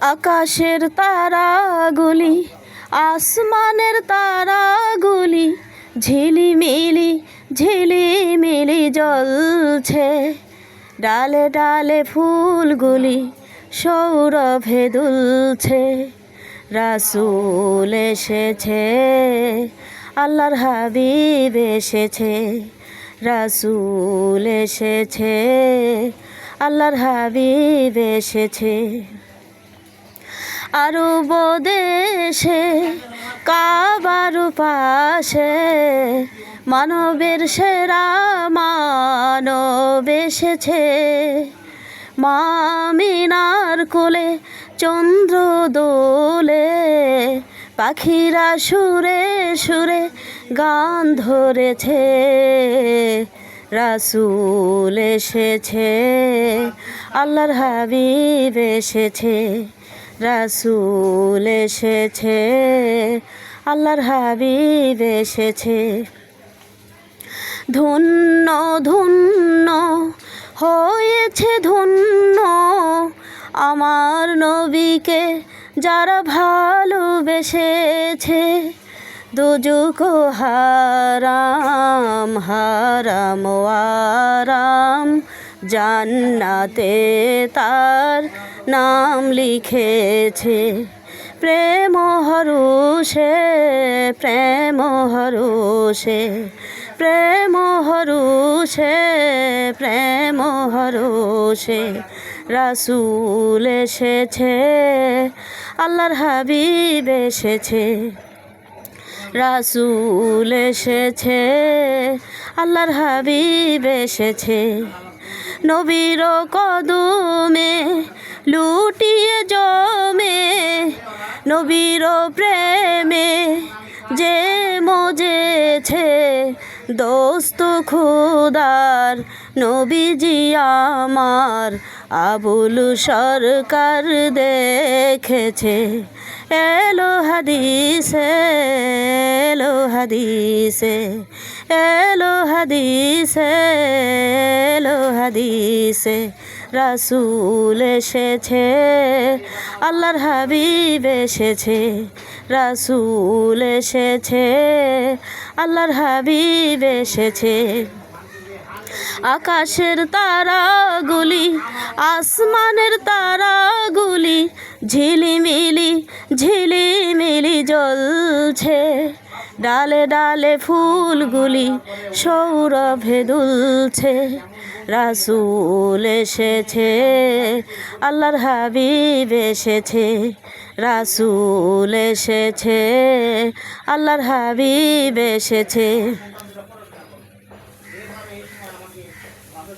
আকাশের তারাগুলি, আসমানের তারাগুলি, ঝিলিমিলি ঝিলিমিলি জ্বলছে। ডালে ডালে ফুলগুলি সৌরভে দুলছে। রাসুল এসেছে, আল্লাহর হাবিব এসেছে। রাসুল এসেছে আল্লাহর হাবিব এসেছে। আরব দেশে কাবার পাশে, মানবের সেরা মানব এসেছে। মামিনার কোলে, চন্দ্র দোলে, পাখিরা সুরে সুরে গান ধরেছে। রাসুল এসেছে, আল্লাহর হাবিব এসেছে, রাসুল এসেছে, আল্লাহর হাবিব এসেছে। ধন্য ধন্য, হয়েছে ধন্য আমার নবীকে যারা ভালোবেসেছে। দুজুক হারাম হারাম আরাম জান্নাতে তার নাম লিখেছে। প্রেম হরুষে প্রেম হরুষে প্রেম হরুষে প্রেম হরুষে। রাসুল এসেছে, আল্লাহর হাবিব এসেছে। রাসুল এসেছে, আল্লাহর হাবিব এসেছে। নবীর কদমে লুটিয়ে জমে, নবীর প্রেমে যে মজেছে, দোস্ত খুদার নবীজি আমার, আবুল সরকার দেখেছে। এলো হাদিসে এলো হাদিসে এলো হাদিসে এলো হাদিসে। রাসুল এসেছে, আল্লাহর হাবিব এসেছে। রাসুল এসেছে, আল্লাহর হাবিব এসেছে। আকাশের তারাগুলি, আসমানের তারাগুলি, ঝিলিমিলি ঝিলিমিলি জ্বলছে। ডালে ডালে ফুলগুলি সৌরভে দুলছে। রাসুল এসেছে, আল্লাহর হাবিব এসেছে। রাসুল এসেছে, আল্লাহর হাবিব এসেছে।